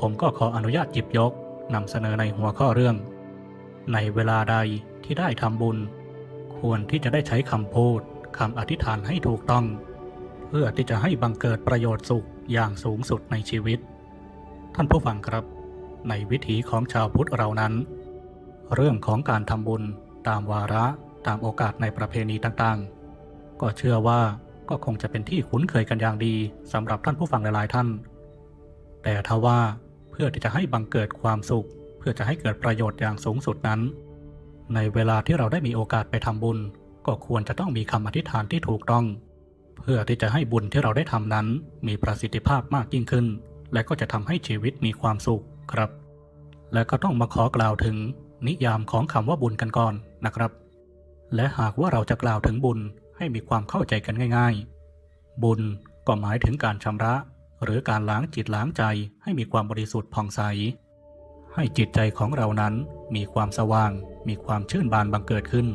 ผมก็ขออนุญาตหยิบยกนำเสนอในหัวข้อเรื่อง ในเวลาใดที่ได้ทำบุญ ควรที่จะได้ใช้คำพูดคำอธิษฐานให้ถูกต้อง เพื่อที่จะให้บังเกิดประโยชน์สุขอย่างสูงสุดในชีวิต ท่านผู้ฟังครับ ในวิถีของชาวพุทธเรานั้น เรื่องของการทำบุญตามวาระตามโอกาสในประเพณีต่างๆ ก็เชื่อว่าก็คงจะเป็นที่คุ้นเคยกันอย่างดีสำหรับท่านผู้ฟังหลายๆท่าน แต่ทว่า พื่อที่จะให้บังเกิดความสุข เพื่อจะให้เกิดประโยชน์อย่างสูงสุดนั้น ในเวลาที่เราได้มีโอกาสไปทำบุญ ก็ควรจะต้องมีคำอธิษฐานที่ถูกต้อง เพื่อที่จะให้บุญที่เราได้ทำนั้น มีประสิทธิภาพมากยิ่งขึ้น และก็จะทำให้ชีวิตมีความสุขครับ และก็ต้องมาขอกล่าวถึงนิยามของคำว่าบุญกันก่อนนะครับ และหากว่าเราจะกล่าวถึงบุญให้มีความเข้าใจกันง่าย ๆ บุญก็หมายถึงการชำระ หรือการล้างจิตล้างใจให้มีความบริสุทธิ์ผ่องใส ให้จิตใจของเรานั้นมีความสว่าง มีความชื่นบานบังเกิดขึ้น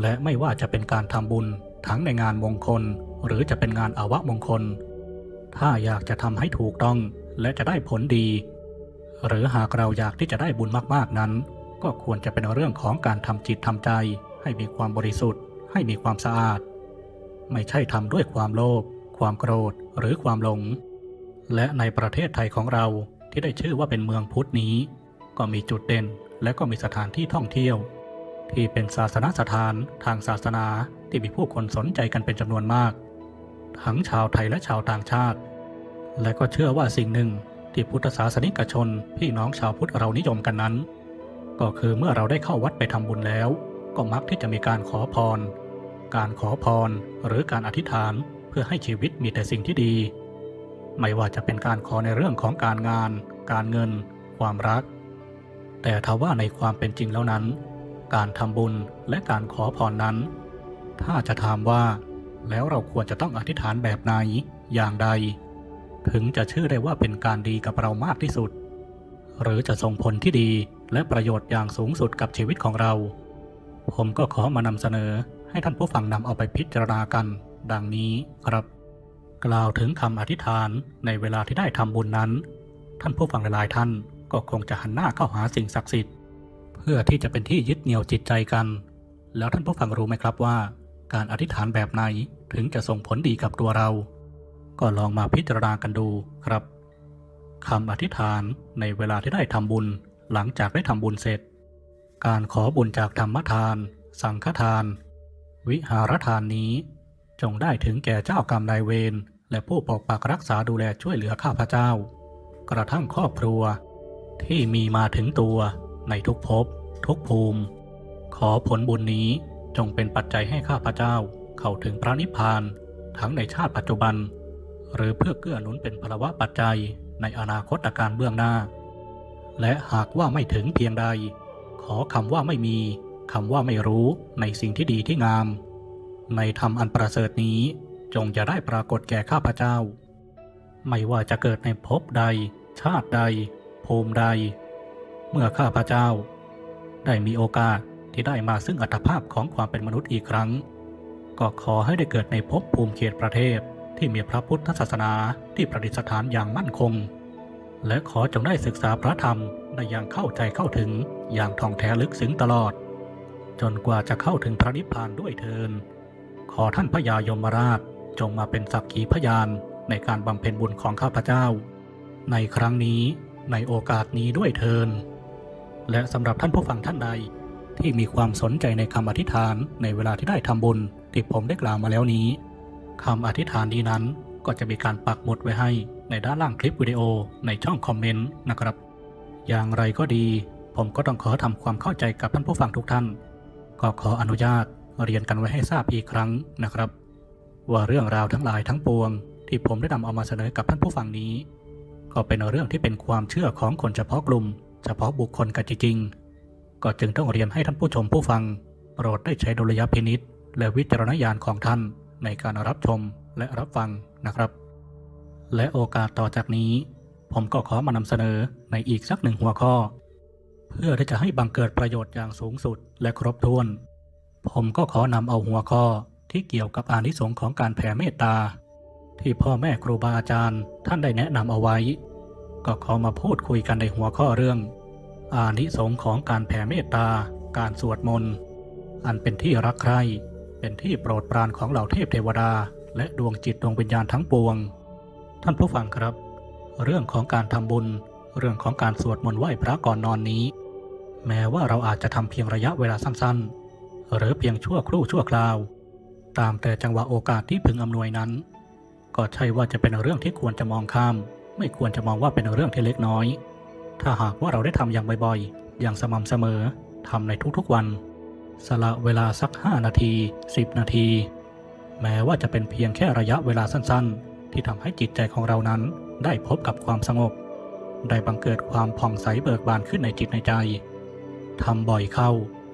และไม่ว่าจะเป็นการทำบุญทั้งในงานมงคล หรือจะเป็นงานอาวะมงคล ถ้าอยากจะทำให้ถูกต้องและจะได้ผลดี หรือหากเราอยากที่จะได้บุญมากๆนั้น ก็ควรจะเป็นเรื่องของการทำจิตทำใจ ให้มีความบริสุทธิ์ ให้มีความสะอาด ไม่ใช่ทำด้วยความโลภ ความโกรธหรือความหลง และในประเทศไทยของเราที่ได้ชื่อว่าเป็นเมืองพุทธนี้ ก็มีจุดเด่นและก็มีสถานที่ท่องเที่ยว ที่เป็นศาสนสถานทางศาสนาที่มีผู้คนสนใจกันเป็นจำนวนมาก ทั้งชาวไทยและชาวต่างชาติ และก็เชื่อว่าสิ่งหนึ่งที่พุทธศาสนิกชนพี่น้องชาวพุทธเรานิยมกันนั้น ก็คือเมื่อเราได้เข้าวัดไปทำบุญแล้ว ก็มักที่จะมีการขอพร การขอพรหรือการอธิษฐาน เพื่อให้ชีวิตมีแต่สิ่งที่ดี ไม่ว่าจะเป็นการขอในเรื่องของการงาน การเงิน ความรัก แต่ทว่าในความเป็นจริงแล้วนั้น การทำบุญและการขอพรนั้น ถ้าจะถามว่าแล้วเราควรจะต้องอธิษฐานแบบไหนอย่างใด ถึงจะชื่อได้ว่าเป็นการดีกับเรามากที่สุด หรือจะส่งผลที่ดีและประโยชน์อย่างสูงสุดกับชีวิตของเรา ผมก็ขอมานำเสนอให้ท่านผู้ฟังนำเอาไปพิจารณากัน ดังนี้ครับ กล่าวถึงคำอธิษฐานในเวลาที่ได้ทำบุญนั้น ท่านผู้ฟังหลายๆท่านก็คงจะหันหน้าเข้าหาสิ่งศักดิ์สิทธิ์ เพื่อที่จะเป็นที่ยึดเหนี่ยวจิตใจกัน แล้วท่านผู้ฟังรู้ไหมครับว่า การอธิษฐานแบบไหนถึงจะส่งผลดีกับตัวเรา ก็ลองมาพิจารณากันดูครับคำอธิษฐานในเวลาที่ได้ทำบุญหลังจากได้ทำบุญเสร็จ การขอบุญจากธรรมทาน สังฆทาน วิหารทานนี้ จงได้ถึงแก่เจ้ากรรมนายเวรและผู้ปกปักรักษาดูแลช่วยเหลือข้าพเจ้า กระทั่งครอบครัว ที่มีมาถึงตัวในทุกภพทุกภูมิ ขอผลบุญนี้จงเป็นปัจจัยให้ข้าพเจ้าเข้าถึงพระนิพพานทั้งในชาติปัจจุบัน หรือเพื่อเกื้อหนุนเป็นพลวะปัจจัยในอนาคตการเบื้องหน้า และหากว่าไม่ถึงเพียงใด ขอคำว่าไม่มีคำว่าไม่รู้ในสิ่งที่ดีที่งาม ในธรรมอันประเสริฐนี้จงจะได้ปรากฏแก่ข้าพเจ้า ไม่ว่าจะเกิดในภพใด ชาติใด ภูมิใด เมื่อข้าพเจ้า ได้มีโอกาสที่ได้มาซึ่งอัตภาพของความเป็นมนุษย์อีกครั้ง ก็ขอให้ได้เกิดในภพภูมิเขตประเทศที่มีพระพุทธศาสนาที่ประดิษฐานอย่างมั่นคง และขอจงได้ศึกษาพระธรรมได้อย่างเข้าใจเข้าถึงอย่างท่องแท้ลึกซึ้งตลอด จนกว่าจะเข้าถึงพระนิพพานด้วยเทิน ขอท่านพระยายมราชจงมาเป็นสักขีพยานในการบำเพ็ญบุญของข้าพเจ้า ในครั้งนี้ในโอกาสนี้ด้วยเทิน และสำหรับท่านผู้ฟังท่านใด ที่มีความสนใจในคำอธิษฐานในเวลาที่ได้ทำบุญที่ผมได้กล่าวมาแล้วนี้คำอธิษฐานนี้นั้นก็จะมีการปักหมุดไว้ให้ในด้านล่างคลิปวิดีโอในช่องคอมเมนต์นะครับ อย่างไรก็ดี ผมก็ต้องขอทำความเข้าใจกับท่านผู้ฟังทุกท่าน ก็ขออนุญาต เรียนกันไว้ให้ทราบอีกครั้งนะครับ ว่าเรื่องราวทั้งหลายทั้งปวง ที่ผมได้นำเอามาเสนอกับท่านผู้ฟังนี้ ก็เป็นเรื่องที่เป็นความเชื่อของคนเฉพาะกลุ่ม เฉพาะบุคคลกันจริงๆก็จึงต้องเรียนให้ท่านผู้ชมผู้ฟัง โปรดได้ใช้ดุลยพินิษและวิจารณญาณของท่านในการรับชมและรับฟังนะครับ และโอกาสต่อจากนี้ ผมก็ขอมานำเสนอในอีกสักหนึ่งหัวข้อ เพื่อที่จะให้บังเกิดประโยชน์อย่างสูงสุดและครบถ้วน ผมก็ขอนำเอาหัวข้อที่เกี่ยวกับอานิสงส์ของการแผ่เมตตา ที่พ่อแม่ครูบาอาจารย์ท่านได้แนะนำเอาไว้ ก็ขอมาพูดคุยกันในหัวข้อเรื่อง อานิสงส์ของการแผ่เมตตา การสวดมนต์อันเป็นที่รักใคร่เป็นที่โปรดปรานของเหล่าเทพเทวดา และดวงจิตดวงวิญญาณทั้งปวง ท่านผู้ฟังครับ เรื่องของการทำบุญ เรื่องของการสวดมนต์ไหว้พระก่อนนอนนี้ แม้ว่าเราอาจจะทำเพียงระยะเวลาสั้นๆ หรือเพียงชั่วครู่ชั่วคราว ตามแต่จังหวะโอกาสที่พึงอำนวยนั้น ก็ใช่ว่าจะเป็นเรื่องที่ควรจะมองข้าม ไม่ควรจะมองว่าเป็นเรื่องที่เล็กน้อย ถ้าหากว่าเราได้ทำอย่างบ่อยๆ อย่างสม่ำเสมอทำในทุกๆวัน สละเวลาสัก 5 นาที 10 นาที แม้ว่าจะเป็นเพียงแค่ระยะเวลาสั้นๆ ที่ทำให้จิตใจของเรานั้นได้พบกับความสงบ ได้บังเกิดความผ่องใสเบิกบานขึ้นในจิตในใจทำบ่อยเข้า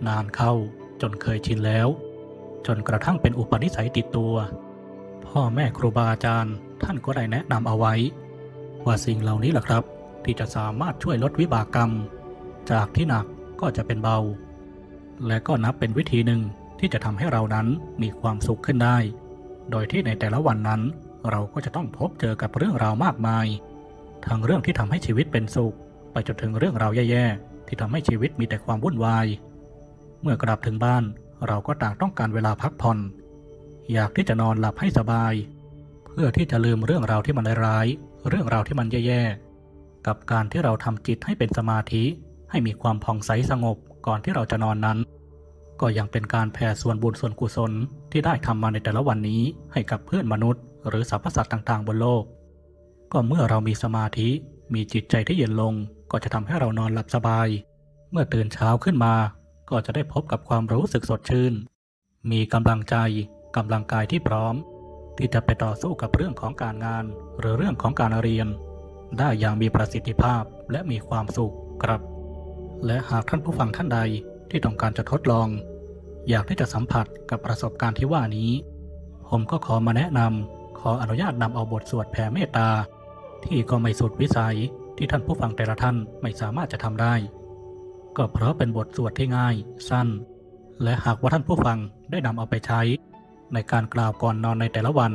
นานเข้า จนเคยชินแล้ว จนกระทั่งเป็นอุปนิสัยติดตัว พ่อแม่ครูบาอาจารย์ท่านก็ได้แนะนำเอาไว้ ว่าสิ่งเหล่านี้แหละครับ ที่จะสามารถช่วยลดวิบากกรรม จากที่หนักก็จะเป็นเบา และก็นับเป็นวิธีหนึ่งที่จะทำให้เรานั้นมีความสุขขึ้นได้ โดยที่ในแต่ละวันนั้น เราก็จะต้องพบเจอกับเรื่องราวมากมายทั้งเรื่องที่ทำให้ชีวิตเป็นสุข ไปจนถึงเรื่องราวแย่ๆที่ทำให้ชีวิตมีแต่ความวุ่นวาย มื่อกลับถึงบ้าน เราก็ต่างต้องการเวลาพักผ่อน อยากที่จะนอนหลับให้สบาย เพื่อที่จะลืมเรื่องราวที่มันร้ายๆเรื่องราวที่มันแย่ๆ กับการที่เราทำจิตให้เป็นสมาธิ ให้มีความผ่องใสสงบก่อนที่เราจะนอนนั้น ก็ยังเป็นการแผ่ส่วนบุญส่วนกุศลที่ได้ทำมาในแต่ละวันนี้ให้กับเพื่อนมนุษย์ หรือสรรพสัตว์ต่างๆ บนโลก ก็เมื่อเรามีสมาธิมีจิตใจที่เย็นลงก็จะทำให้เรานอนหลับสบาย เมื่อตื่นเช้าขึ้นมา ก็จะได้พบกับความรู้สึกสดชื่น มีกำลังใจกำลังกายที่พร้อม ที่จะไปต่อสู้กับเรื่องของการงาน หรือเรื่องของการเรียน ได้อย่างมีประสิทธิภาพและมีความสุขครับ และหากท่านผู้ฟังท่านใดที่ต้องการจะทดลอง อยากที่จะสัมผัสกับประสบการณ์ที่ว่านี้ ผมก็ขอมาแนะนำขออนุญาตนำเอาบทสวดแผ่เมตตา ที่ก็ไม่สุดวิสัยที่ท่านผู้ฟังแต่ละท่านไม่สามารถจะทำได้ ก็เพราะเป็นบทสวดที่ง่าย สั้น และหากว่าท่านผู้ฟังได้นำเอาไปใช้ ในการกล่าวก่อนนอนในแต่ละวัน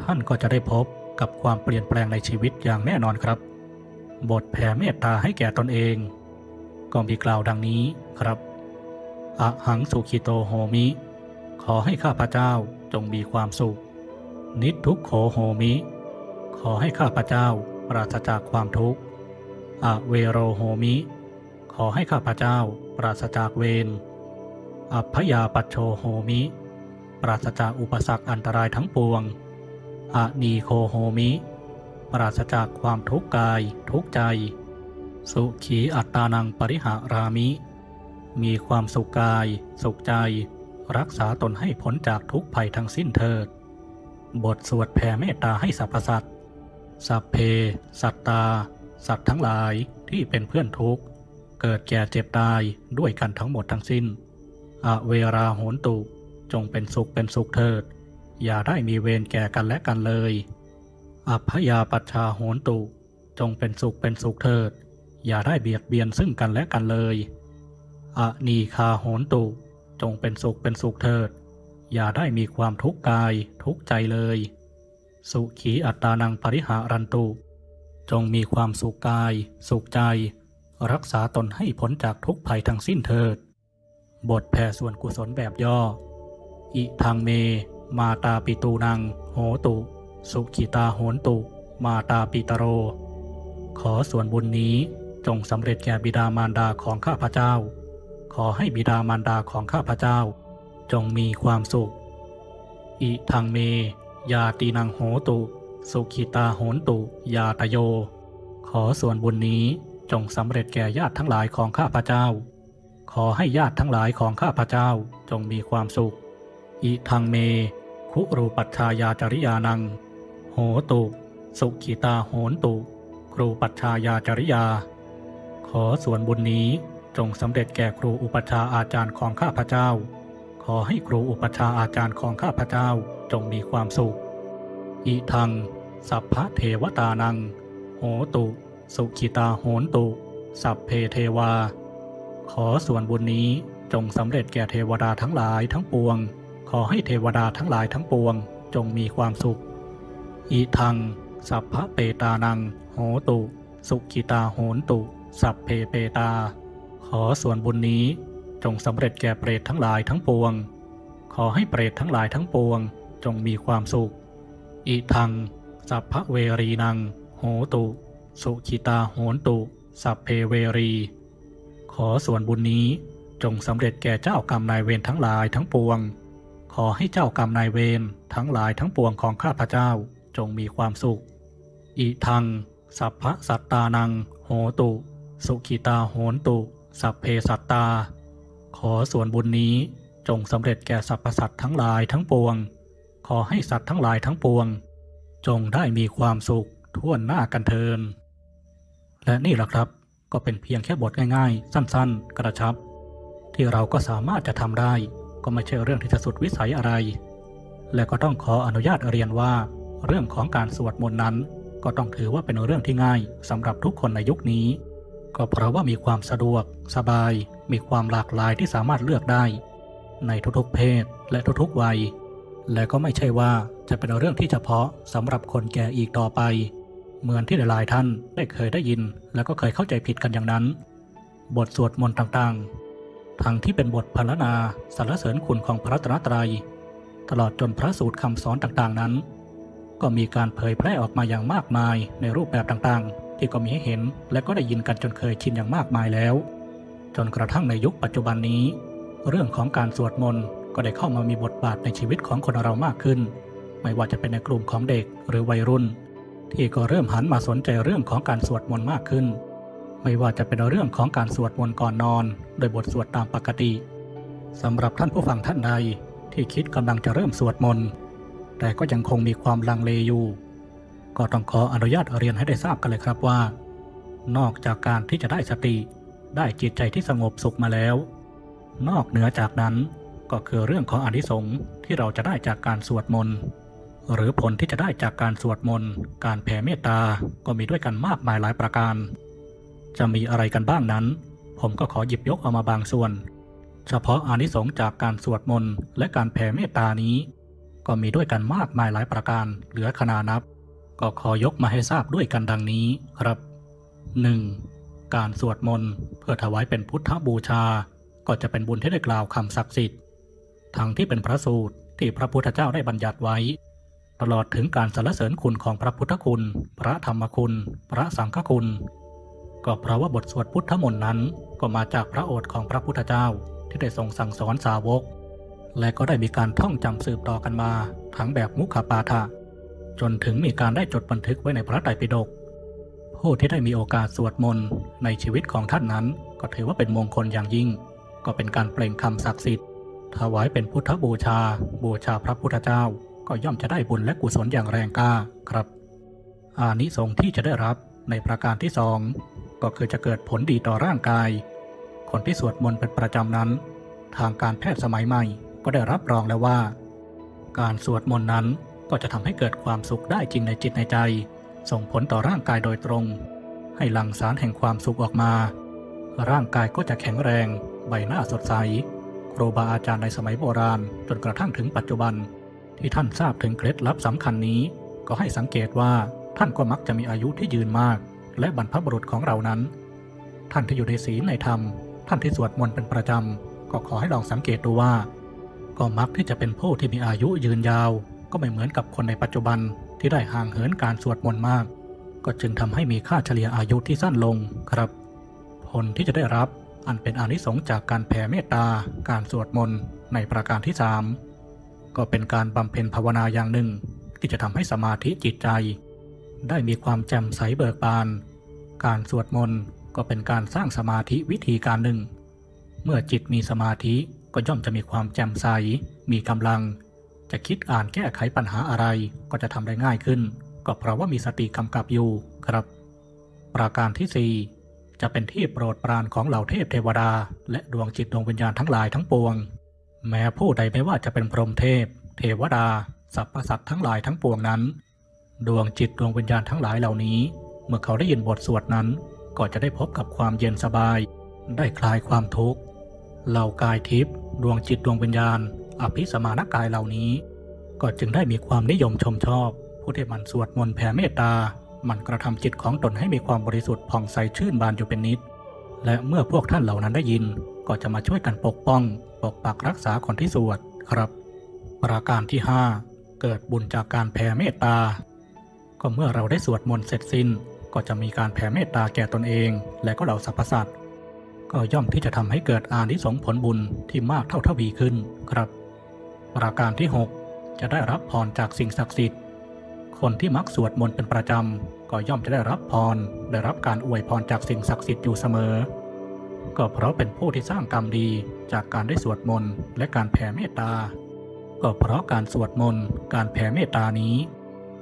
ท่านก็จะได้พบกับความเปลี่ยนแปลงในชีวิตอย่างแน่นอนครับ บทแผ่เมตตาให้แก่ตนเอง ก็มีกล่าวดังนี้ครับอะหังสุขิโตโหมิ ขอให้ข้าพเจ้าจงมีความสุข นิทุกโขโหมิ ขอให้ข้าพเจ้าปราศจากความทุกข์อะเวโรโหมิ ขอให้ข้าพเจ้าปราศจากเวร อัพยาปัชโชโหมิ ปราศจากอุปสรรคอันตรายทั้งปวงอะนีโคโหมิ ปราศจากความทุกข์กายทุกใจ สุขีอัตตานังปริหารามิ มีความสุขกาย สุขใจ รักษาตนให้พ้นจากทุกภัยทั้งสิ้นเถิด บทสวดแผ่เมตตาให้สรรพสัตว์สัพเพ สัตตา สัตว์ทั้งหลายที่เป็นเพื่อนทุกข์ เกิดแก่เจ็บตายด้วยกันทั้งหมดทั้งสิ้น อเวราโหนตุ จงเป็นสุขเป็นสุขเถิด อย่าได้มีเวรแก่กันและกันเลย อัพยาปัชชาโหนตุ จงเป็นสุขเป็นสุขเถิด อย่าได้เบียดเบียนซึ่งกันและกันเลย อนีคาโหนตุ จงเป็นสุขเป็นสุขเถิด อย่าได้มีความทุกข์กายทุกข์ใจเลย สุขีอัตตานังปริหารันตุ จงมีความสุขกาย สุขใจ รักษาตนให้พ้นจากทุกภัยทั้งสิ้นเถิด บทแผ่ส่วนกุศลแบบย่อ อิทางเม มาตาปิตูนัง โหตุ สุขิตาโหนตุ มาตาปิตโร ขอส่วนบุญนี้จงสำเร็จแก่บิดามารดาของข้าพเจ้า ขอให้บิดามารดาของข้าพเจ้า จงมีความสุข อิทังเม ยาตีนังโหตุ สุขิตาโหนตุ ยาตโย ขอส่วนบุญนี้ จงสำเร็จแก่ญาติทั้งหลายของข้าพเจ้า ขอให้ญาติทั้งหลายของข้าพเจ้าจงมีความสุข อิทังเม คุรูปัชชายาจริยานัง โหตุ สุขิตาโหนตุ ครูปัชชายาจริยา ขอส่วนบุญนี้จงสำเร็จแก่ครูอุปชาอาจารย์ของข้าพเจ้า ขอให้ครูอุปชาอาจารย์ของข้าพเจ้าจงมีความสุข อิทัง สัพพะเทวตานัง โหตุ สุขิตาโหนตุ สัพเพเทวา ขอส่วนบุญนี้จงสำเร็จแก่เทวดาทั้งหลายทั้งปวง ขอให้เทวดาทั้งหลายทั้งปวง จงมีความสุข อิทัง สัพพะเปตานัง โหตุ สุขิตาโหนตุ สัพเพเปตา ขอส่วนบุญนี้จงสำเร็จแก่เปรตทั้งหลายทั้งปวง ขอให้เปรตทั้งหลายทั้งปวง จงมีความสุข อิทัง สัพพะเวรีนัง โหตุ สุขิตาโหนตุ สัพเพเวรี ขอส่วนบุญนี้จงสำเร็จแก่เจ้ากรรมนายเวรทั้งหลายทั้งปวง ขอให้เจ้ากรรมนายเวรทั้งหลายทั้งปวงของข้าพเจ้าจงมีความสุข อิทัง สัพพะสัตตานัง โหตุ สุขิตาโหนตุ สัพเพสัตตา ขอส่วนบุญนี้จงสำเร็จแก่สรรพสัตว์ทั้งหลายทั้งปวง ขอให้สัตว์ทั้งหลายทั้งปวง จงได้มีความสุขทั่วหน้ากันเทิน และนี่แหละครับก็เป็นเพียงแค่บทง่ายๆ สั้นๆ กระชับ ที่เราก็สามารถจะทำได้ ก็ไม่ใช่เรื่องที่จะสุดวิสัยอะไร และก็ต้องขออนุญาตเรียนว่า เรื่องของการสวดมนต์นั้น ก็ต้องถือว่าเป็นเรื่องที่ง่ายสำหรับทุกคนในยุคนี้ ก็เพราะว่ามีความสะดวก สบาย มีความหลากหลายที่สามารถเลือกได้ ในทุกๆเพศและทุกๆวัย และก็ไม่ใช่ว่าจะเป็นเรื่องที่เฉพาะสำหรับคนแก่อีกต่อไป เหมือนที่หลายๆท่านได้เคยได้ยิน และก็เคยเข้าใจผิดกันอย่างนั้น บทสวดมนต์ต่างๆ ทั้งที่เป็นบทพรรณนาสรรเสริญคุณของพระรัตนตรัย ตลอดจนพระสูตรคำสอนต่างๆนั้น ก็มีการเผยแพร่ออกมาอย่างมากมายในรูปแบบต่างๆ ที่ก็มีให้เห็นและก็ได้ยินกันจนเคยชินอย่างมากมายแล้ว จนกระทั่งในยุคปัจจุบันนี้ เรื่องของการสวดมนต์ก็ได้เข้ามามีบทบาทในชีวิตของคนเรามากขึ้น ไม่ว่าจะเป็นในกลุ่มของเด็กหรือวัยรุ่น ที่ก็เริ่มหันมาสนใจเรื่องของการสวดมนต์มากขึ้น ไม่ว่าจะเป็นเรื่องของการสวดมนต์ก่อนนอน โดยบทสวดตามปกติสำหรับท่านผู้ฟังท่านใดที่คิดกำลังจะเริ่มสวดมนต์แต่ก็ยังคงมีความลังเลอยู่ ก็ต้องขออนุญาตเรียนให้ได้ทราบกันเลยครับว่า นอกจากการที่จะได้สติ ได้จิตใจที่สงบสุขมาแล้ว นอกเหนือจากนั้นก็คือเรื่องของอนิสงส์ที่เราจะได้จากการสวดมนต์ หรือผลที่จะได้จากการสวดมนต์ การแผ่เมตตา ก็มีด้วยกันมากมายหลายประการ จะมีอะไรกันบ้างนั้น ผมก็ขอหยิบยกเอามาบางส่วน เฉพาะอานิสงส์จากการสวดมนต์และการแผ่เมตตานี้ ก็มีด้วยกันมากมายหลายประการ เหลือขนานับ ก็ขอยกมาให้ทราบด้วยกันดังนี้ครับ 1. การสวดมนต์เพื่อถวายเป็นพุทธบูชา ก็จะเป็นบุญที่ได้กล่าวคำศักดิ์สิทธิ์ ทั้งที่เป็นพระสูตรที่พระพุทธเจ้าได้บัญญัติไว้ ตลอดถึงการสรรเสริญคุณของพระพุทธคุณ พระธรรมคุณ พระสังฆคุณ ก็เพราะว่าบทสวดพุทธมนต์นั้นก็มาจากพระโอษฐ์ของพระพุทธเจ้าที่ได้ทรงสั่งสอนสาวก และก็ได้มีการท่องจำสืบต่อกันมาทั้งแบบมุขปาฐะจนถึงมีการได้จดบันทึกไว้ในพระไตรปิฎกผู้ที่ได้มีโอกาสสวดมนต์ในชีวิตของท่านนั้น ก็ถือว่าเป็นมงคลอย่างยิ่ง ก็เป็นการเปล่งคำศักดิ์สิทธิ์ถวายเป็นพุทธบูชา บูชาพระพุทธเจ้า ก็ย่อมจะได้บุญและกุศลอย่างแรงกล้าครับ อานิสงส์ที่จะได้รับในประการที่สองก็คือจะเกิดผลดีต่อร่างกาย คนที่สวดมนต์เป็นประจำนั้น ทางการแพทย์สมัยใหม่ก็ได้รับรองแล้วว่า การสวดมนต์นั้นก็จะทำให้เกิดความสุขได้จริงในจิตในใจ ส่งผลต่อร่างกายโดยตรง ให้หลั่งสารแห่งความสุขออกมา ร่างกายก็จะแข็งแรง ใบหน้าสดใส ครูบาอาจารย์ในสมัยโบราณจนกระทั่งถึงปัจจุบัน ที่ท่านทราบถึงเคล็ดลับสำคัญนี้ ก็ให้สังเกตว่าท่านก็มักจะมีอายุที่ยืนมาก และบรรพบุรุษของเรานั้น ท่านที่อยู่ในศีลในธรรม ท่านที่สวดมนต์เป็นประจำ ก็ขอให้ลองสังเกตดูว่า ก็มักที่จะเป็นผู้ที่มีอายุยืนยาว ก็ไม่เหมือนกับคนในปัจจุบันที่ได้ห่างเหินการสวดมนต์มาก ก็จึงทำให้มีค่าเฉลี่ยอายุที่สั้นลงครับ ผลที่จะได้รับอันเป็นอนิสงส์จากการแผ่เมตตาการสวดมนต์ในประการที่สาม ก็เป็นการบำเพ็ญภาวนาอย่างหนึ่ง ที่จะทำให้สมาธิจิตใจ ได้มีความแจ่มใสเบิกบาน การสวดมนต์ก็เป็นการสร้างสมาธิวิธีการหนึ่ง เมื่อจิตมีสมาธิก็ย่อมจะมีความแจ่มใส มีกำลัง จะคิดอ่านแก้ไขปัญหาอะไรก็จะทำได้ง่ายขึ้น ก็เพราะว่ามีสติกำกับอยู่ครับ ประการที่ 4 จะเป็นที่โปรดปรานของเหล่าเทพเทวดา และดวงจิตดวงวิญญาณทั้งหลายทั้งปวง แม้ผู้ใดไม่ว่าจะเป็นพรหมเทพ เทวดาสรรพสัตว์ทั้งหลายทั้งปวงนั้น ดวงจิตดวงวิญญาณทั้งหลายเหล่านี้ เมื่อเขาได้ยินบทสวดนั้น ก็จะได้พบกับความเย็นสบาย ได้คลายความทุกข์เหล่ากายทิพย์ดวงจิตดวงวิญญาณ อภิสมานกายเหล่านี้ ก็จึงได้มีความนิยมชมชอบ ผู้ที่มันสวดมนต์แผ่เมตตา มันกระทำจิตของตนให้มีความบริสุทธิ์ผ่องใสชื่นบานอยู่เป็นนิด และเมื่อพวกท่านเหล่านั้นได้ยินก็จะมาช่วยกันปกป้อง ปกปักรักษาคนที่สวดครับ ประการที่ 5 เกิดบุญจากการแผ่เมตตา ก็เมื่อเราได้สวดมนต์เสร็จสิ้น ก็จะมีการแผ่เมตตาแก่ตนเอง และก็เหล่าสรรพสัตว์ก็ย่อมที่จะทำให้เกิดอานิสงส์ผลบุญที่มากเท่าทวีขึ้นครับ ประการที่ 6 จะได้รับพรจากสิ่งศักดิ์สิทธิ์ คนที่มักสวดมนต์เป็นประจำก็ย่อมจะได้รับพร ได้รับการอวยพรจากสิ่งศักดิ์สิทธิ์อยู่เสมอ ก็เพราะเป็นผู้ที่สร้างกรรมดี จากการได้สวดมนต์และการแผ่เมตตา ก็เพราะการสวดมนต์การแผ่เมตตานี้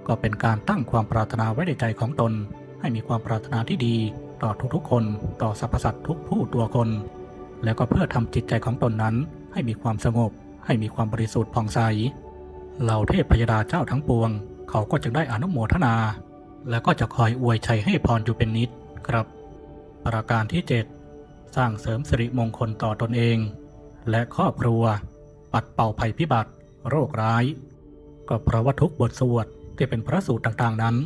ก็เป็นการตั้งความปรารถนาไว้ในใจของตน ให้มีความปรารถนาที่ดีต่อทุกๆคน ต่อสรรพสัตว์ทุกผู้ตัวคน แล้วก็เพื่อทำจิตใจของตนนั้น ให้มีความสงบ ให้มีความบริสุทธิ์ผ่องใสเหล่าเทพพยดาเจ้าทั้งปวง เขาก็จะได้อนุโมทนา แล้วก็จะคอยอวยชัยให้พรอยู่เป็นนิดครับ ประการที่ 7 สร้างเสริมสิริมงคลต่อตนเอง และครอบครัว ปัดเป่าภัยพิบัติ โรคร้าย ก็เพราะว่าทุกบทสวดที่เป็นพระสูตรต่างๆนั้น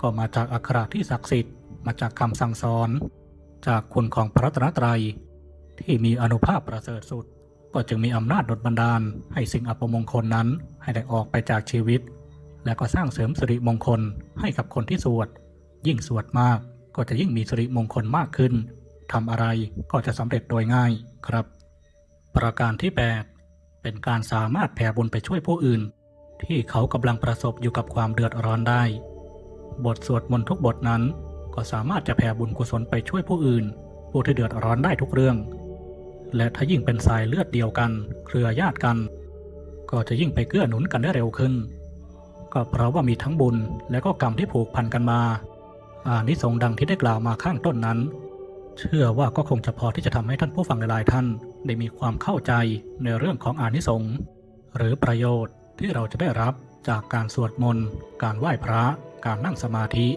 ก็มาจากอักขระที่ศักดิ์สิทธิ์มาจากคำสั่งสอน จากคุณของพระรัตนตรัย ที่มีอนุภาพประเสริฐสุด ก็จึงมีอำนาจดลบันดาล ให้สิ่งอัปมงคลนั้นให้ได้ออกไปจากชีวิต และก็สร้างเสริมสิริมงคลให้กับคนที่สวด ยิ่งสวดมากก็จะยิ่งมีสิริมงคลมากขึ้นทำอะไรก็จะสำเร็จโดยง่ายครับ ประการที่ 8 เป็นการสามารถแผ่บุญไปช่วยผู้อื่น ที่เขากำลังประสบอยู่กับความเดือดร้อนได้ บทสวดมนต์ทุกบทนั้น ก็สามารถจะแผ่บุญกุศลไปช่วยผู้อื่น ผู้ที่เดือดร้อนได้ทุกเรื่อง และถ้ายิ่งเป็นสายเลือดเดียวกัน เครือญาติกัน ก็จะยิ่งไปเกื้อหนุนกันได้เร็วขึ้น ก็เพราะว่ามีทั้งบุญและก็กรรมที่ผูกพันกันมาอานิสงส์ดังที่ได้กล่าวมาข้างต้นนั้น เชื่อว่าก็คงจะพอที่จะทำให้ท่านผู้ฟังหลายๆท่าน ได้มีความเข้าใจในเรื่องของอานิสงส์หรือประโยชน์ที่เราจะได้รับจากการสวดมนต์ การไหว้พระ การนั่งสมาธิ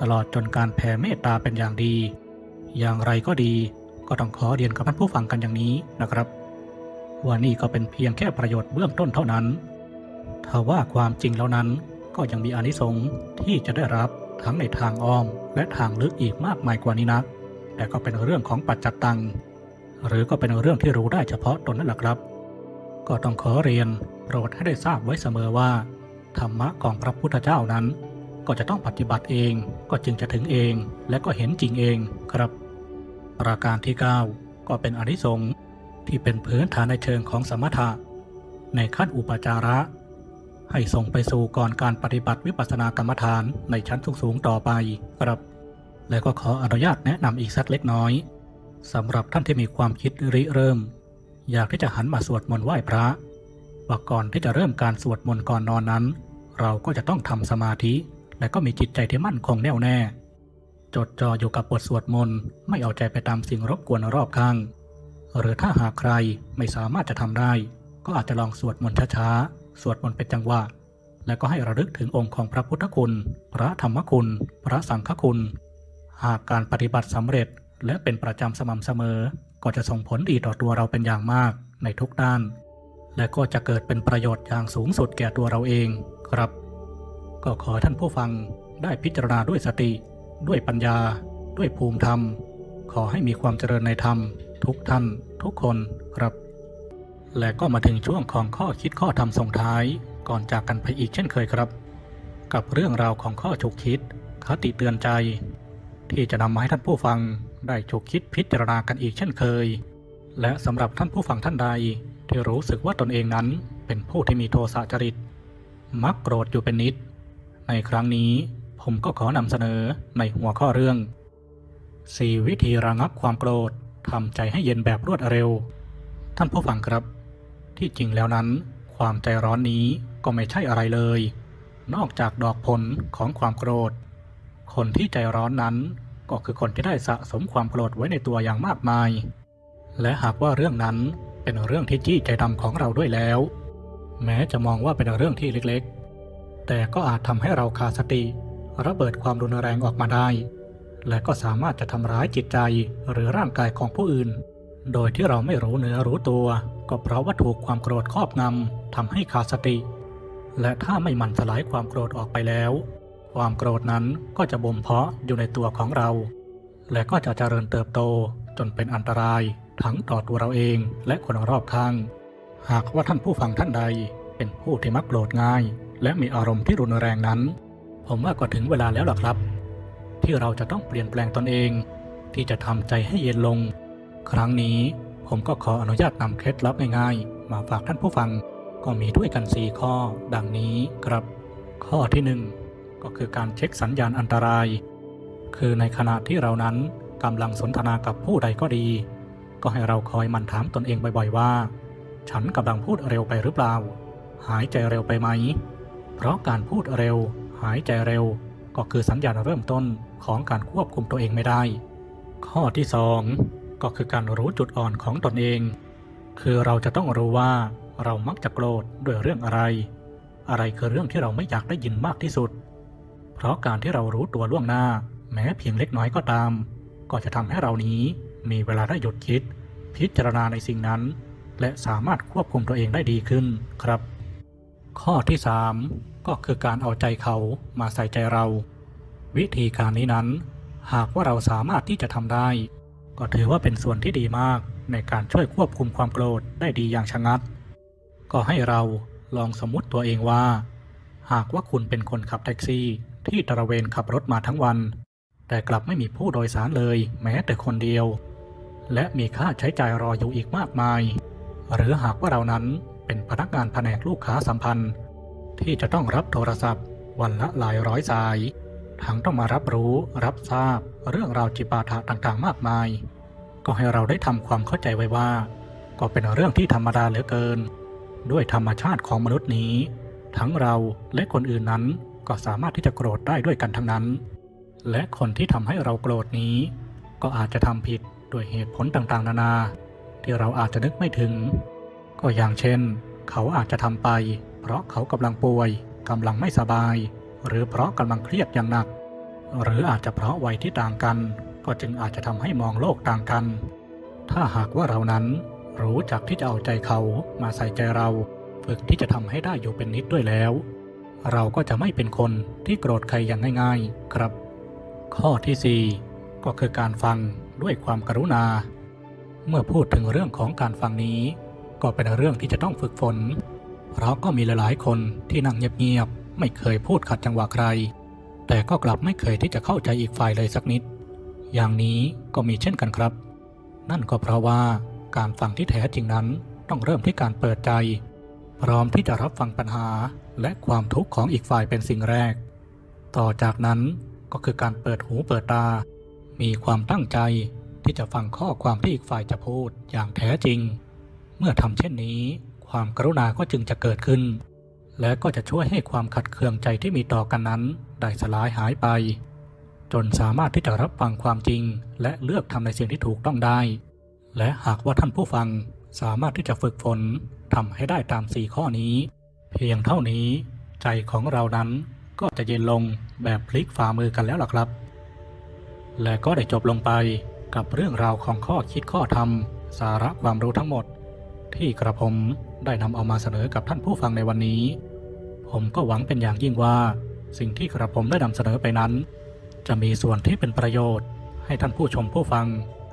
ตลอดจนการแผ่เมตตาเป็นอย่างดี อย่างไรก็ดีก็ต้องขอเรียนกับท่านผู้ฟังกันอย่างนี้นะครับ ว่านี่ก็เป็นเพียงแค่ประโยชน์เบื้องต้นเท่านั้นถ้าว่าความจริงแล้วนั้นก็ยังมีอานิสงส์ที่จะได้รับทั้งในทางอ้อมและทางลึกอีกมากมายกว่านี้นักแต่ก็เป็นเรื่องของปัจจัตตัง หรือก็เป็นเรื่องที่รู้ได้เฉพาะตนนั่นแหละครับ ก็ต้องขอเรียนโปรดให้ได้ทราบไว้เสมอว่า ธรรมะของพระพุทธเจ้านั้น ก็จะต้องปฏิบัติเองก็จึงจะถึงเองและก็เห็นจริงเองครับ ประการที่ 9 ก็เป็นอนิสงส์ที่เป็นพื้นฐานในเชิงของสมถะ ในขั้นอุปจาระ ให้ส่งไปสู่ก่อนการปฏิบัติวิปัสสนากรรมฐานในชั้นสูงๆต่อไปครับ และก็ขออนุญาตแนะนำอีกสักเล็กน้อย สำหรับท่านที่มีความคิดริเริ่ม อยากที่จะหันมาสวดมนต์ไหว้พระว่าก่อนที่จะเริ่มการสวดมนต์ก่อนนอนนั้น เราก็จะต้องทำสมาธิ และก็มีจิตใจที่มั่นคงแน่วแน่ จดจ่ออยู่กับบทสวดมนต์ไม่เอาใจไปตามสิ่งรบกวนรอบข้าง หรือถ้าหากใครไม่สามารถจะทำได้ ก็อาจจะลองสวดมนต์ช้าๆสวดมนต์เป็นจังหวะและก็ให้ระลึกถึงองค์ของพระพุทธคุณ พระธรรมคุณ พระสังฆคุณ หากการปฏิบัติสำเร็จ และเป็นประจำสม่ำเสมอ ก็จะส่งผลดีต่อตัวเราเป็นอย่างมากในทุกด้าน และก็จะเกิดเป็นประโยชน์อย่างสูงสุดแก่ตัวเราเองครับ ก็ขอท่านผู้ฟังได้พิจารณาด้วยสติ ด้วยปัญญา ด้วยภูมิธรรม ขอให้มีความเจริญในธรรม ทุกท่านทุกคนครับ และก็มาถึงช่วงของข้อคิดข้อธรรมส่งท้ายก่อนจากกันไปอีกเช่นเคยครับ กับเรื่องราวของข้อฉุกคิดคติเตือนใจ ที่จะนำมาให้ท่านผู้ฟัง ได้ฉุกคิดพิจารณากันอีกเช่นเคย และสำหรับท่านผู้ฟังท่านใด ที่รู้สึกว่าตนเองนั้นเป็นผู้ที่มีโทสะจริต มักโกรธอยู่เป็นนิด ในครั้งนี้ผมก็ขอนำเสนอในหัวข้อเรื่อง 4 วิธีระงับความโกรธทำใจให้เย็นแบบรวดเร็ว ท่านผู้ฟังครับ ที่จริงแล้วนั้น ความใจร้อนนี้ก็ไม่ใช่อะไรเลย นอกจากดอกผลของความโกรธ คนที่ใจร้อนนั้น ก็คือคนที่ได้สะสมความโกรธไว้ในตัวอย่างมากมาย และหากว่าเรื่องนั้นเป็นเรื่องที่จี้ใจดำของเราด้วยแล้ว แม้จะมองว่าเป็นเรื่องที่เล็กๆ แต่ก็อาจทำให้เราขาดสติ ระเบิดความรุนแรงออกมาได้ และก็สามารถจะทำร้ายจิตใจหรือร่างกายของผู้อื่น โดยที่เราไม่รู้เนื้อรู้ตัว ก็เพราะว่าถูกความโกรธครอบงำทำให้ขาดสติ และถ้าไม่มันสลายความโกรธออกไปแล้ว ความโกรธนั้นก็จะบ่มเพาะอยู่ในตัวของเรา และก็จะเจริญเติบโตจนเป็นอันตรายทั้งต่อตัวเราเองและคนรอบข้าง หากว่าท่านผู้ฟังท่านใดเป็นผู้ที่มักโกรธง่าย และมีอารมณ์ที่รุนแรงนั้น ผมว่าก็ถึงเวลาแล้วล่ะครับ ที่เราจะต้องเปลี่ยนแปลงตนเอง ที่จะทำใจให้เย็นลง ครั้งนี้ผมก็ขออนุญาตนำเคล็ดลับง่ายๆ มาฝากท่านผู้ฟังก็มีด้วยกัน 4 ข้อ ดังนี้ครับ ข้อที่ 1 ก็คือการเช็คสัญญาณอันตราย คือในขณะที่เรานั้นกำลังสนทนากับผู้ใดก็ดี ก็ให้เราคอยมันถามตนเองบ่อยๆว่า ฉันกำลังพูดเร็วไปหรือเปล่า หายใจเร็วไปไหม เพราะการพูดเร็ว หายใจเร็ว ก็คือสัญญาณเริ่มต้นของการควบคุมตัวเองไม่ได้ ข้อที่ 2 ก็คือการรู้จุดอ่อนของตนเอง คือเราจะต้องรู้ว่าเรามักจะโกรธด้วยเรื่องอะไร อะไรคือเรื่องที่เราไม่อยากได้ยินมากที่สุด เพราะการที่เรารู้ตัวล่วงหน้า แม้เพียงเล็กน้อยก็ตาม ก็จะทำให้เรานี้มีเวลาได้หยุดคิด พิจารณาในสิ่งนั้น และสามารถควบคุมตัวเองได้ดีขึ้นครับ ข้อที่ 3 ก็คือการเอาใจเขามาใส่ใจเรา วิธีการนี้นั้น หากว่าเราสามารถที่จะทำได้ ก็ถือว่าเป็นส่วนที่ดีมากในการช่วยควบคุมความโกรธได้ดีอย่างชะงัด ก็ให้เราลองสมมติตัวเองว่า หากว่าคุณเป็นคนขับแท็กซี่ ที่ตระเวนขับรถมาทั้งวัน แต่กลับไม่มีผู้โดยสารเลย แม้แต่คนเดียว และมีค่าใช้จ่ายรออยู่อีกมากมาย หรือหากว่าเรานั้นเป็นพนักงานแผนกลูกค้าสัมพันธ์ ที่จะต้องรับโทรศัพท์ วันละหลายร้อยสาย ทั้งต้องมารับรู้ รับทราบ เรื่องราวจิปาถะต่างๆ มากมาย ก็ให้เราได้ทำความเข้าใจไว้ว่า ก็เป็นเรื่องที่ธรรมดาเหลือเกิน ด้วยธรรมชาติของมนุษย์นี้ ทั้งเราและคนอื่นนั้น ก็สามารถที่จะโกรธได้ด้วยกันทั้งนั้น และคนที่ทำให้เราโกรธนี้ ก็อาจจะทำผิดด้วยเหตุผลต่างๆ นานา ที่เราอาจจะนึกไม่ถึง ก็อย่างเช่น เขาอาจจะทำไป เพราะเขากำลังป่วยกำลังไม่สบาย หรือเพราะกำลังเครียดอย่างหนัก หรืออาจจะเพราะวัยที่ต่างกัน ก็จึงอาจจะทำให้มองโลกต่างกัน ถ้าหากว่าเรานั้นรู้จักที่จะเอาใจเขามาใส่ใจเรา ฝึกที่จะทำให้ได้อยู่เป็นนิดด้วยแล้ว เราก็จะไม่เป็นคนที่โกรธใครอย่างง่าย ๆ ครับ ข้อที่ 4 ก็คือการฟังด้วยความกรุณา เมื่อพูดถึงเรื่องของการฟังนี้ ก็เป็นเรื่องที่จะต้องฝึกฝน เพราะก็มีหลายๆคนที่นั่งเงียบๆไม่เคยพูดขัดจังหวะใคร แต่ก็กลับไม่เคยที่จะเข้าใจอีกฝ่ายเลยสักนิด อย่างนี้ก็มีเช่นกันครับ นั่นก็เพราะว่าการฟังที่แท้จริงนั้นต้องเริ่มที่การเปิดใจ พร้อมที่จะรับฟังปัญหาและความทุกข์ของอีกฝ่ายเป็นสิ่งแรก ต่อจากนั้นก็คือการเปิดหูเปิดตา มีความตั้งใจที่จะฟังข้อความที่อีกฝ่ายจะพูดอย่างแท้จริง เมื่อทำเช่นนี้ ความกรุณาก็จึงจะเกิดขึ้น และก็จะช่วยให้ความขัดเคืองใจที่มีต่อกันนั้นได้สลายหายไป จนสามารถที่จะรับฟังความจริง และเลือกทำในสิ่งที่ถูกต้องได้ และหากว่าท่านผู้ฟังสามารถที่จะฝึกฝน ทำให้ได้ตามสี่ข้อนี้ เพียงเท่านี้ใจของเรานั้นก็จะเย็นลงแบบพลิกฝ่ามือกันแล้วล่ะครับ และก็ได้จบลงไปกับเรื่องราวของข้อคิดข้อธรรม สาระความรู้ทั้งหมด ที่กระผมได้นำเอามาเสนอกับท่านผู้ฟังในวันนี้ ผมก็หวังเป็นอย่างยิ่งว่า สิ่งที่กระผมได้นำเสนอไปนั้น จะมีส่วนที่เป็นประโยชน์ ให้ท่านผู้ชมผู้ฟัง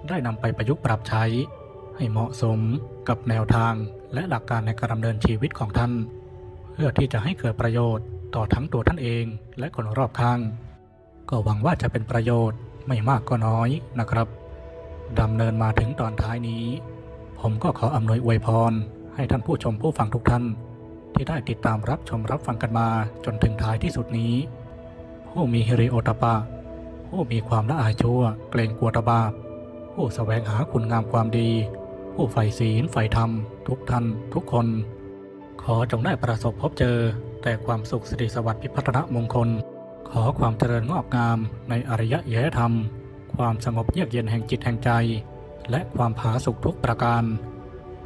ได้นำไปประยุกต์ปรับใช้ ให้เหมาะสมกับแนวทาง และหลักการในการดำเนินชีวิตของท่าน เพื่อที่จะให้เกิดประโยชน์ต่อทั้งตัวท่านเองและคนรอบข้าง ก็หวังว่าจะเป็นประโยชน์ไม่มากก็น้อยนะครับดำเนินมาถึงตอนท้ายนี้ ผมก็ขออำนวยอวยพร ให้ท่านผู้ชมผู้ฟังทุกท่าน ที่ได้ติดตามรับชมรับฟังกันมาจนถึงท้ายที่สุดนี้ ผู้มีฮิริโอตปะ ผู้มีความละอายชั่ว เกรงกลัวตบาปผู้แสวงหาคุณงามความดี ผู้ใฝ่ศีลใฝ่ธรรม ทุกท่านทุกคน ขอจงได้ประสบพบเจอ แต่ความสุขสิริสวัสดิ์พิพัฒนมงคล ขอความเจริญงอกงามในอริยะแยธรรม ความสงบเยือกเย็นแห่งจิตแห่งใจ และความผาสุกทุกประการ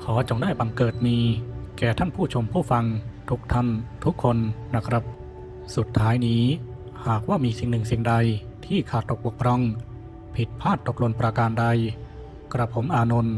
ขอจงได้บังเกิดมี แก่ท่านผู้ชมผู้ฟัง ทุกท่านทุกคนนะครับ สุดท้ายนี้ หากว่ามีสิ่งหนึ่งสิ่งใดที่ขาดตกบกพร่อง ผิดพลาดตกหล่นประการใด กระผมอานนท์